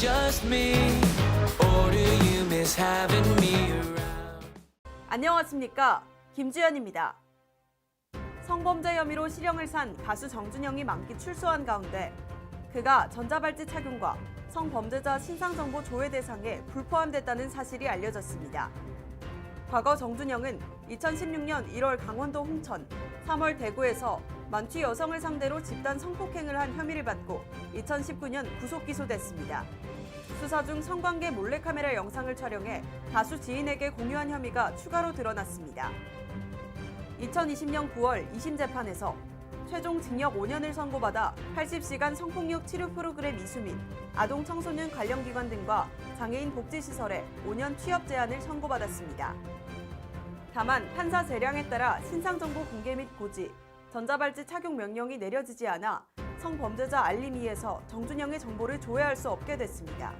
just me, or do you miss having me around? 안녕하십니까 김주연입니다. 성범죄 혐의로 실형을 산 가수 정준영이 만기 출소한 가운데 그가 전자발찌 착용과 성범죄자 신상정보 조회 대상에 불포함됐다는 사실이 알려졌습니다. 과거 정준영은 2016년 1월 강원도 홍천, 3월 대구에서 만취 여성을 상대로 집단 성폭행을 한 혐의를 받고 2019년 구속 기소됐습니다. 수사 중 성관계 몰래카메라 영상을 촬영해 가수 지인에게 공유한 혐의가 추가로 드러났습니다. 2020년 9월 2심 재판에서 최종 징역 5년을 선고받아 80시간 성폭력 치료 프로그램 이수 및 아동 청소년 관련 기관 등과 장애인 복지시설에 5년 취업 제한을 선고받았습니다. 다만 판사 재량에 따라 신상정보 공개 및 고지, 전자발찌 착용 명령이 내려지지 않아 성범죄자 알림위에서 정준영의 정보를 조회할 수 없게 됐습니다.